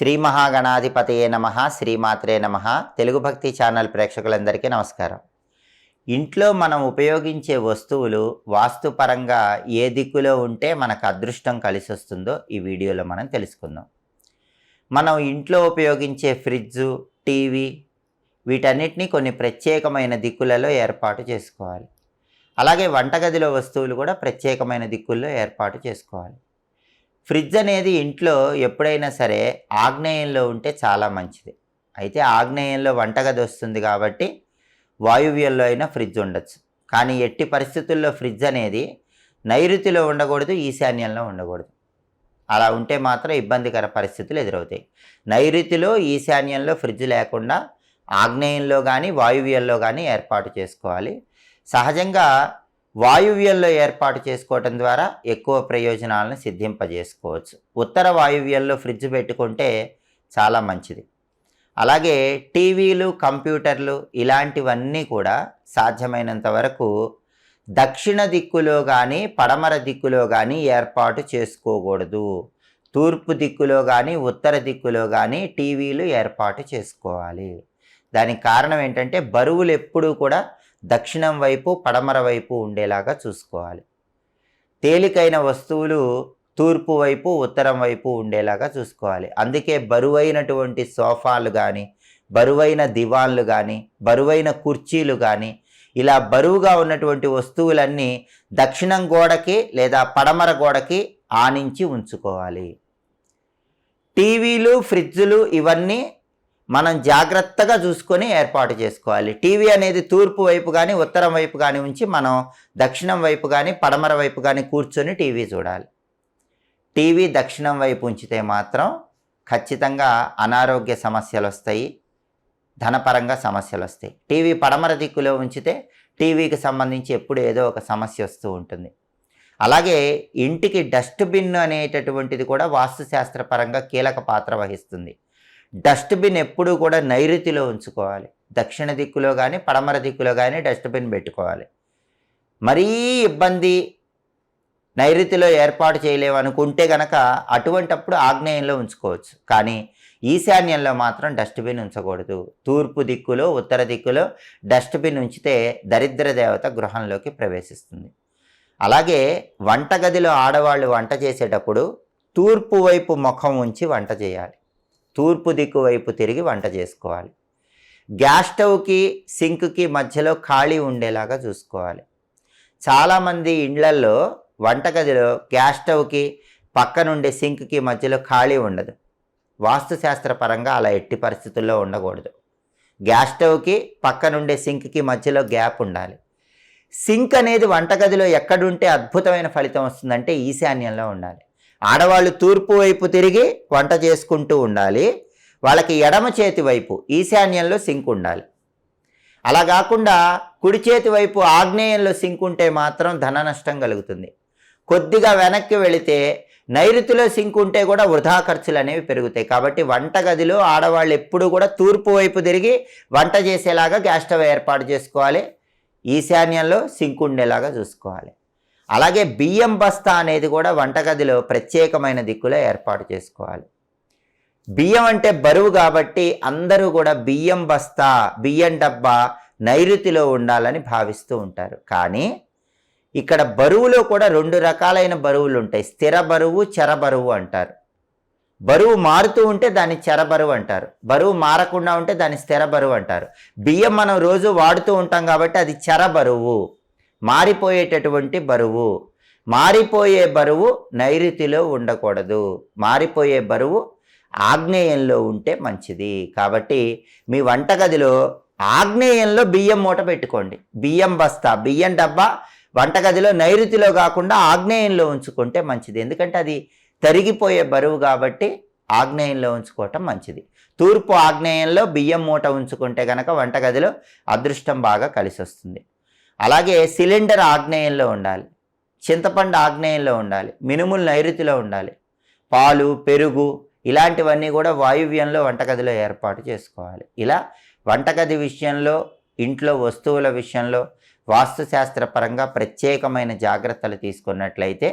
శ్రీ మహాగణాధిపతయే నమ శ్రీమాత్రే నమ. తెలుగు భక్తి ఛానల్ ప్రేక్షకులందరికీ నమస్కారం. ఇంట్లో మనం ఉపయోగించే వస్తువులు వాస్తుపరంగా ఏ దిక్కులో ఉంటే మనకు అదృష్టం కలిసి వస్తుందో ఈ వీడియోలో మనం తెలుసుకుందాం. మనం ఇంట్లో ఉపయోగించే ఫ్రిడ్జు టీవీ వీటన్నిటిని కొన్ని ప్రత్యేకమైన దిక్కులలో ఏర్పాటు చేసుకోవాలి. అలాగే వంటగదిలో వస్తువులు కూడా ప్రత్యేకమైన దిక్కుల్లో ఏర్పాటు చేసుకోవాలి. ఫ్రిడ్జ్ అనేది ఇంట్లో ఎప్పుడైనా సరే ఆగ్నేయంలో ఉంటే చాలా మంచిది. అయితే ఆగ్నేయంలో వంటగది వస్తుంది కాబట్టి వాయువ్యంలో అయినా ఫ్రిడ్జ్ ఉండొచ్చు. కానీ ఎట్టి పరిస్థితుల్లో ఫ్రిడ్జ్ అనేది నైరుతిలో ఉండకూడదు ఈశాన్యంలో ఉండకూడదు. అలా ఉంటే మాత్రం ఇబ్బందికర పరిస్థితులు ఎదురవుతాయి. నైరుతిలో ఈశాన్యంలో ఫ్రిడ్జ్ లేకుండా ఆగ్నేయంలో కానీ వాయువ్యంలో కానీ ఏర్పాటు చేసుకోవాలి. సహజంగా వాయువ్యంలో ఏర్పాటు చేసుకోవటం ద్వారా ఎక్కువ ప్రయోజనాలను సిద్ధింపజేసుకోవచ్చు. ఉత్తర వాయువ్యంలో ఫ్రిడ్జ్ పెట్టుకుంటే చాలా మంచిది. అలాగే టీవీలు కంప్యూటర్లు ఇలాంటివన్నీ కూడా సాధ్యమైనంత వరకు దక్షిణ దిక్కులో కానీ పడమర దిక్కులో కానీ ఏర్పాటు చేసుకోకూడదు. తూర్పు దిక్కులో కానీ ఉత్తర దిక్కులో కానీ టీవీలు ఏర్పాటు చేసుకోవాలి. దానికి కారణం ఏంటంటే బరువులు ఎప్పుడూ కూడా దక్షిణం వైపు పడమర వైపు ఉండేలాగా చూసుకోవాలి. తేలికైన వస్తువులు తూర్పు వైపు ఉత్తరం వైపు ఉండేలాగా చూసుకోవాలి. అందుకే బరువైనటువంటి సోఫాలు కానీ బరువైన దివాన్లు కానీ బరువైన కుర్చీలు కానీ ఇలా బరువుగా ఉన్నటువంటి వస్తువులన్నీ దక్షిణం గోడకి లేదా పడమర గోడకి ఆనించి ఉంచుకోవాలి. టీవీలు ఫ్రిడ్జులు ఇవన్నీ మనం జాగ్రత్తగా చూసుకొని ఏర్పాటు చేసుకోవాలి. టీవీ అనేది తూర్పు వైపు కానీ ఉత్తరం వైపు కానీ ఉంచి మనం దక్షిణం వైపు కానీ పడమర వైపు కానీ కూర్చొని టీవీ చూడాలి. టీవీ దక్షిణం వైపు ఉంచితే మాత్రం ఖచ్చితంగా అనారోగ్య సమస్యలు వస్తాయి ధనపరంగా సమస్యలు వస్తాయి. టీవీ పడమర దిక్కులో ఉంచితే టీవీకి సంబంధించి ఎప్పుడు ఏదో ఒక సమస్య వస్తూ ఉంటుంది. అలాగే ఇంటికి డస్ట్బిన్ అనేటటువంటిది కూడా వాస్తుశాస్త్రపరంగా కీలక పాత్ర వహిస్తుంది. డస్ట్బిన్ ఎప్పుడూ కూడా నైరుతిలో ఉంచుకోవాలి. దక్షిణ దిక్కులో కానీ పడమర దిక్కులో కానీ డస్ట్బిన్ పెట్టుకోవాలి. మరీ ఇబ్బంది నైరుతిలో ఏర్పాటు చేయలేము అనుకుంటే గనక అటువంటప్పుడు ఆగ్నేయంలో ఉంచుకోవచ్చు. కానీ ఈశాన్యంలో మాత్రం డస్ట్బిన్ ఉంచకూడదు. తూర్పు దిక్కులో ఉత్తర దిక్కులో డస్ట్బిన్ ఉంచితే దరిద్ర దేవత గృహంలోకి ప్రవేశిస్తుంది. అలాగే వంటగదిలో ఆడవాళ్ళు వంట చేసేటప్పుడు తూర్పు వైపు ముఖం ఉంచి వంట చేయాలి. తూర్పు దిక్కు వైపు తిరిగి వంట చేసుకోవాలి. గ్యాస్ స్టవ్కి సింక్కి మధ్యలో ఖాళీ ఉండేలాగా చూసుకోవాలి. చాలామంది ఇండ్లల్లో వంటగదిలో గ్యాస్ స్టవ్కి పక్కనుండే సింక్కి మధ్యలో ఖాళీ ఉండదు. వాస్తుశాస్త్ర పరంగా అలా ఎట్టి పరిస్థితుల్లో ఉండకూడదు. గ్యాస్ స్టవ్కి పక్కనుండే సింక్కి మధ్యలో గ్యాప్ ఉండాలి. సింక్ అనేది వంటగదిలో ఎక్కడుంటే అద్భుతమైన ఫలితం వస్తుందంటే ఈశాన్యంలో ఉండాలి. ఆడవాళ్ళు తూర్పు వైపు తిరిగి వంట చేసుకుంటూ ఉండాలి. వాళ్ళకి ఎడమ చేతి వైపు ఈశాన్యంలో సింక్ ఉండాలి. అలా కాకుండా కుడి చేతి వైపు ఆగ్నేయంలో సింక్ ఉంటే మాత్రం ధన నష్టం కలుగుతుంది. కొద్దిగా వెనక్కి వెళితే నైరుతిలో సింక్ ఉంటే కూడా వృధా ఖర్చులు అనేవి పెరుగుతాయి. కాబట్టి వంటగదిలో ఆడవాళ్ళు ఎప్పుడు కూడా తూర్పు వైపు తిరిగి వంట చేసేలాగా గ్యాస్ స్టవ్ ఏర్పాటు చేసుకోవాలి. ఈశాన్యంలో సింక్ ఉండేలాగా చూసుకోవాలి. అలాగే బియ్యం బస్తా అనేది కూడా వంటగదిలో ప్రత్యేకమైన దిక్కులో ఏర్పాటు చేసుకోవాలి. బియ్యం అంటే బరువు కాబట్టి అందరూ కూడా బియ్యం బస్తా బియ్యం డబ్బా నైరుతిలో ఉండాలని భావిస్తూ ఉంటారు. కానీ ఇక్కడ బరువులో కూడా రెండు రకాలైన బరువులు ఉంటాయి. స్థిర బరువు చెర బరువు అంటారు. బరువు మారుతూ ఉంటే దాన్ని చెర బరువు అంటారు. బరువు మారకుండా ఉంటే దాన్ని స్థిర బరువు అంటారు. బియ్యం మనం రోజు వాడుతూ ఉంటాం కాబట్టి అది చెర బరువు. మారిపోయేటటువంటి బరువు. మారిపోయే బరువు నైరుతిలో ఉండకూడదు. మారిపోయే బరువు ఆగ్నేయంలో ఉంటే మంచిది. కాబట్టి మీ వంటగదిలో ఆగ్నేయంలో బియ్యం మూట పెట్టుకోండి. బియ్యం బస్తా బియ్యం డబ్బా వంటగదిలో నైరుతిలో కాకుండా ఆగ్నేయంలో ఉంచుకుంటే మంచిది. ఎందుకంటే అది తరిగిపోయే బరువు కాబట్టి ఆగ్నేయంలో ఉంచుకోవటం మంచిది. తూర్పు ఆగ్నేయంలో బియ్యం మూట ఉంచుకుంటే కనుక వంటగదిలో అదృష్టం బాగా కలిసి వస్తుంది అలాగే సిలిండర్ ఆగ్నేయంలో ఉండాలి చింతపండు ఆగ్నేయంలో ఉండాలి మినుములు నైరుతిలో ఉండాలి పాలు పెరుగు ఇలాంటివన్నీ కూడా వాయువ్యంలో వంటగదిలో ఏర్పాటు చేసుకోవాలి. ఇలా వంటగది విషయంలో ఇంట్లో వస్తువుల విషయంలో వాస్తుశాస్త్రపరంగా ప్రత్యేకమైన జాగ్రత్తలు తీసుకున్నట్లయితే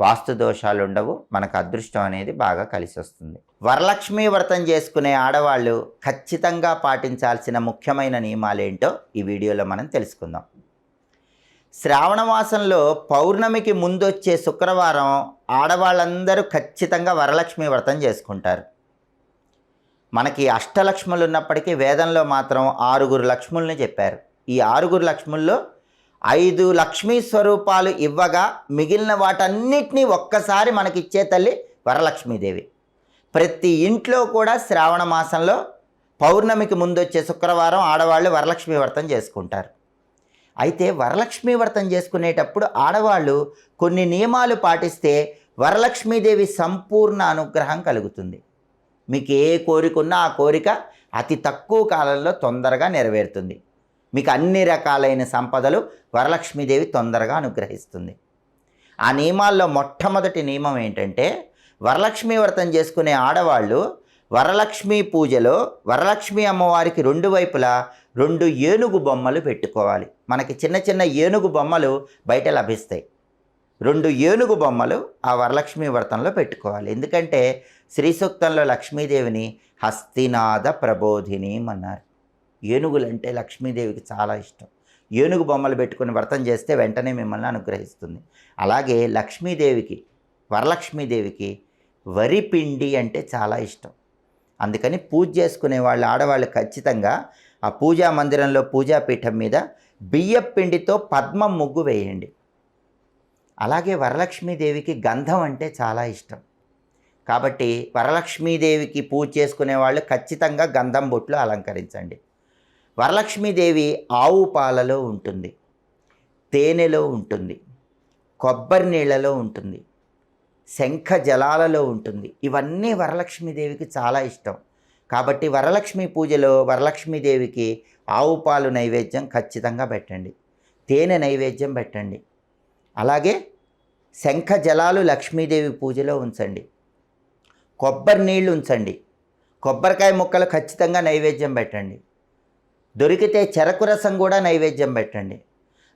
వాస్తు దోషాలు ఉండవు మనకు అదృష్టం అనేది బాగా కలిసి వస్తుంది. వరలక్ష్మి వ్రతం చేసుకునే ఆడవాళ్ళు ఖచ్చితంగా పాటించాల్సిన ముఖ్యమైన నియమాలు ఏంటో ఈ వీడియోలో మనం తెలుసుకుందాం. శ్రావణ మాసంలో పౌర్ణమికి ముందొచ్చే శుక్రవారం ఆడవాళ్ళందరూ ఖచ్చితంగా వరలక్ష్మి వ్రతం చేసుకుంటారు. మనకి అష్టలక్ష్ములు ఉన్నప్పటికీ వేదంలో మాత్రం ఆరుగురు లక్ష్ముల్ని చెప్పారు. ఈ ఆరుగురు లక్ష్ముల్లో ఐదు లక్ష్మీ స్వరూపాలు ఇవ్వగా మిగిలిన వాటన్నిటినీ ఒక్కసారి మనకిచ్చే తల్లి వరలక్ష్మీదేవి. ప్రతి ఇంట్లో కూడా శ్రావణ మాసంలో పౌర్ణమికి ముందొచ్చే శుక్రవారం ఆడవాళ్ళు వరలక్ష్మి వ్రతం చేసుకుంటారు. అయితే వరలక్ష్మి వ్రతం చేసుకునేటప్పుడు ఆడవాళ్ళు కొన్ని నియమాలు పాటిస్తే వరలక్ష్మీదేవి సంపూర్ణ అనుగ్రహం కలుగుతుంది. మీకు ఏ కోరిక ఉన్నా ఆ కోరిక అతి తక్కువ కాలంలో తొందరగా నెరవేరుతుంది. మీకు అన్ని రకాలైన సంపదలు వరలక్ష్మీదేవి తొందరగా అనుగ్రహిస్తుంది. ఆ నియమాల్లో మొట్టమొదటి నియమం ఏంటంటే వరలక్ష్మి వ్రతం చేసుకునే ఆడవాళ్ళు వరలక్ష్మి పూజలో వరలక్ష్మి అమ్మవారికి రెండు వైపులా రెండు ఏనుగు బొమ్మలు పెట్టుకోవాలి. మనకి చిన్న చిన్న ఏనుగు బొమ్మలు బయట లభిస్తాయి. రెండు ఏనుగు బొమ్మలు ఆ వరలక్ష్మి వ్రతంలో పెట్టుకోవాలి. ఎందుకంటే శ్రీ సూక్తంలో లక్ష్మీదేవిని హస్తినాథ ప్రబోధిని అన్నారు. ఏనుగులంటే లక్ష్మీదేవికి చాలా ఇష్టం. ఏనుగు బొమ్మలు పెట్టుకుని వ్రతం చేస్తే వెంటనే మిమ్మల్ని అనుగ్రహిస్తుంది. అలాగే లక్ష్మీదేవికి వరలక్ష్మీదేవికి వరి పిండి అంటే చాలా ఇష్టం. అందుకని పూజ చేసుకునే వాళ్ళు ఆడవాళ్ళు ఖచ్చితంగా ఆ పూజా మందిరంలో పూజాపీఠం మీద బియ్యం పిండితో పద్మం ముగ్గు వేయండి. అలాగే వరలక్ష్మీదేవికి గంధం అంటే చాలా ఇష్టం. కాబట్టి వరలక్ష్మీదేవికి పూజ చేసుకునే వాళ్ళు ఖచ్చితంగా గంధం బొట్లు అలంకరించండి. వరలక్ష్మీదేవి ఆవు పాలలో ఉంటుంది తేనెలో ఉంటుంది కొబ్బరి నీళ్ళలో ఉంటుంది శంఖ జలాలలో ఉంటుంది. ఇవన్నీ వరలక్ష్మీదేవికి చాలా ఇష్టం. కాబట్టి వరలక్ష్మి పూజలో వరలక్ష్మీదేవికి ఆవు పాలు నైవేద్యం ఖచ్చితంగా పెట్టండి. తేనె నైవేద్యం పెట్టండి. అలాగే శంఖ జలాలు లక్ష్మీదేవి పూజలో ఉంచండి. కొబ్బరి నీళ్ళు ఉంచండి. కొబ్బరికాయ ముక్కలు ఖచ్చితంగా నైవేద్యం పెట్టండి. దొరికితే చెరకు రసం కూడా నైవేద్యం పెట్టండి.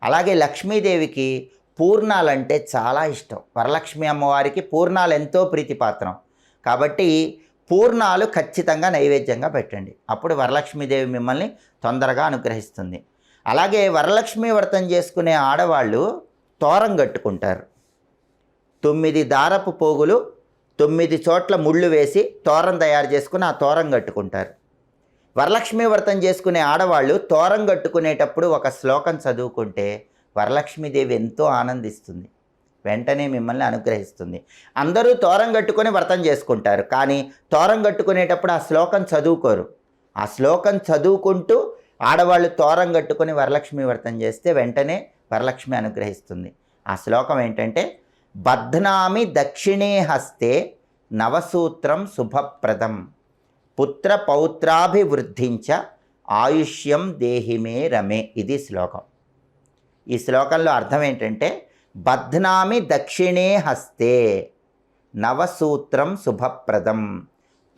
అలాగే లక్ష్మీదేవికి పూర్ణాలంటే చాలా ఇష్టం. వరలక్ష్మి అమ్మవారికి పూర్ణాలు ఎంతో ప్రీతిపాత్రం. కాబట్టి పూర్ణాలు ఖచ్చితంగా నైవేద్యంగా పెట్టండి. అప్పుడు వరలక్ష్మీదేవి మిమ్మల్ని తొందరగా అనుగ్రహిస్తుంది. అలాగే వరలక్ష్మి వ్రతం చేసుకునే ఆడవాళ్ళు తోరం కట్టుకుంటారు. తొమ్మిది దారపు పోగులు తొమ్మిది చోట్ల ముళ్ళు వేసి తోరం తయారు చేసుకుని ఆ తోరం కట్టుకుంటారు. వరలక్ష్మి వ్రతం చేసుకునే ఆడవాళ్ళు తోరం కట్టుకునేటప్పుడు ఒక శ్లోకం చదువుకుంటే వరలక్ష్మీదేవి ఎంతో ఆనందిస్తుంది. వెంటనే మిమ్మల్ని అనుగ్రహిస్తుంది. అందరూ తోరం కట్టుకొని వ్రతం చేసుకుంటారు. కానీ తోరం కట్టుకునేటప్పుడు ఆ శ్లోకం చదువుకోరు. ఆ శ్లోకం చదువుకుంటూ ఆడవాళ్ళు తోరం కట్టుకొని వరలక్ష్మి వ్రతం చేస్తే వెంటనే వరలక్ష్మి అనుగ్రహిస్తుంది. ఆ శ్లోకం ఏంటంటే బధ్నామి దక్షిణే హస్తే నవసూత్రం శుభప్రదం. పుత్ర పౌత్రాభివృద్ధించ ఆయుష్యం దేహిమే రమే ఇది శ్లోకం. ఈ శ్లోకంలో అర్థం ఏంటంటే బధ్నామి దక్షిణే హస్తే నవసూత్రం శుభప్రదం.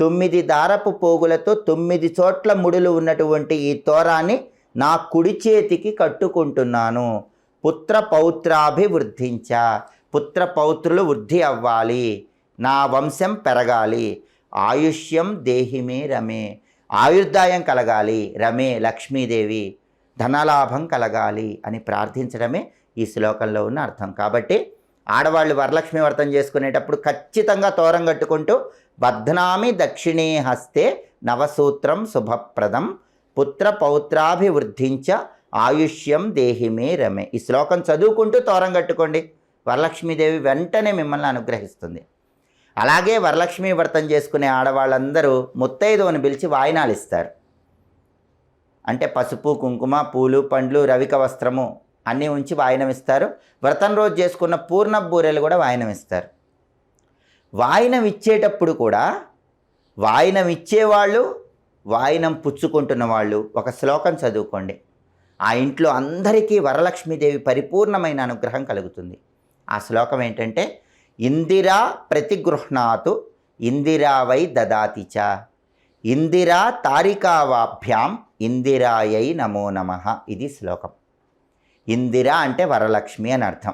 తొమ్మిది దారపు పోగులతో తొమ్మిది చోట్ల ముడులు ఉన్నటువంటి ఈ తోరాన్ని నా కుడి చేతికి కట్టుకుంటున్నాను. పుత్ర పౌత్రాభివృద్ధించ పుత్ర పౌత్రులు వృద్ధి అవ్వాలి నా వంశం పెరగాలి ఆయుష్యం దేహిమే రమే ఆయుర్దాయం కలగాలి రమే లక్ష్మీదేవి. ధనలాభం కలగాలి అని ప్రార్థించడమే ఈ శ్లోకంలో ఉన్న అర్థం. కాబట్టి ఆడవాళ్ళు వరలక్ష్మి వ్రతం చేసుకునేటప్పుడు ఖచ్చితంగా తోరం కట్టుకుంటూ బధ్నామి దక్షిణే హస్తే నవసూత్రం శుభప్రదం పుత్ర పౌత్రాభివృద్ధించ ఆయుష్యం దేహిమే రమే. ఈ శ్లోకం చదువుకుంటూ తోరం కట్టుకోండి. వరలక్ష్మీదేవి వెంటనే మిమ్మల్ని అనుగ్రహిస్తుంది. అలాగే వరలక్ష్మి వ్రతం చేసుకునే ఆడవాళ్ళందరూ ముత్తైదువని పిలిచి వాయినాలు ఇస్తారు. అంటే పసుపు కుంకుమ పూలు పండ్లు రవిక వస్త్రము అన్నీ ఉంచి వాయినమిస్తారు. వ్రతం రోజు చేసుకున్న పూర్ణ బూరెలు కూడా వాయినమిస్తారు. వాయినం ఇచ్చేటప్పుడు కూడా వాయినం ఇచ్చేవాళ్ళు వాయినం పుచ్చుకుంటున్న వాళ్ళు ఒక శ్లోకం చదువుకోండి. ఆ ఇంట్లో అందరికీ వరలక్ష్మీదేవి పరిపూర్ణమైన అనుగ్రహం కలుగుతుంది. ఆ శ్లోకం ఏంటంటే ఇందిరా ప్రతిగృహ్ణాతు ఇందిరా వై దదాతి చ. ఇందిరా తారికావాభ్యాం ఇందిరాయై నమో నమ ఇది శ్లోకం. ఇందిర అంటే వరలక్ష్మి అని అర్థం.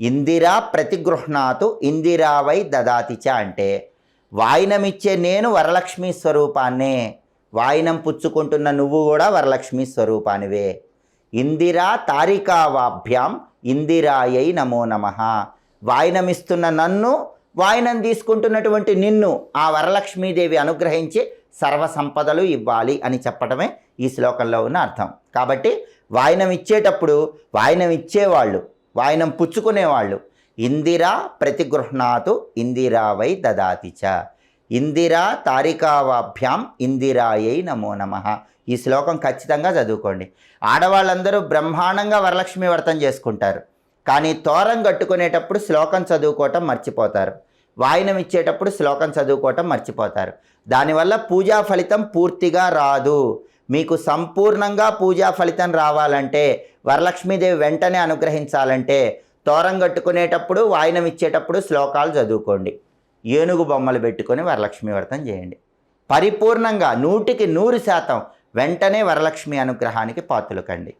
ఇందిరా ప్రతిగృహ్ణాతు ఇందిరావై దదాతిచ దదాతి చ అంటే వాయినమిచ్చే నేను వరలక్ష్మి స్వరూపాన్నే వాయినం పుచ్చుకుంటున్న నువ్వు కూడా వరలక్ష్మి స్వరూపానివే. ఇందిరా తారికావాభ్యాం ఇందిరాయై నమో నమ. వాయినమిస్తున్న నన్ను వాయినం తీసుకుంటున్నటువంటి నిన్ను ఆ వరలక్ష్మీదేవి అనుగ్రహించి సర్వ సంపదలు ఇవ్వాలి అని చెప్పడమే ఈ శ్లోకంలో ఉన్న అర్థం. కాబట్టి వాయినం ఇచ్చేటప్పుడు వాయినం ఇచ్చేవాళ్ళు వాయినం పుచ్చుకునేవాళ్ళు. ఇందిరా ప్రతిగృహ్ణాతు ఇందిరా వై దదాతి చ. ఇందిరా తారికావాభ్యాం ఇందిరాయై నమో నమ. ఈ శ్లోకం ఖచ్చితంగా చదువుకోండి. ఆడవాళ్ళందరూ బ్రహ్మాండంగా వరలక్ష్మి వ్రతం చేసుకుంటారు. కానీ తోరం కట్టుకునేటప్పుడు శ్లోకం చదువుకోవటం మర్చిపోతారు. వాయినం ఇచ్చేటప్పుడు శ్లోకం చదువుకోవటం మర్చిపోతారు. దానివల్ల పూజా ఫలితం పూర్తిగా రాదు. మీకు సంపూర్ణంగా పూజా ఫలితం రావాలంటే వరలక్ష్మీదేవి వెంటనే అనుగ్రహించాలంటే తోరం కట్టుకునేటప్పుడు వాయినం ఇచ్చేటప్పుడు శ్లోకాలు చదువుకోండి. ఏనుగు బొమ్మలు పెట్టుకొని వరలక్ష్మి వ్రతం చేయండి. పరిపూర్ణంగా నూటికి నూరు శాతం వెంటనే వరలక్ష్మి అనుగ్రహానికి పాత్రలు కండి.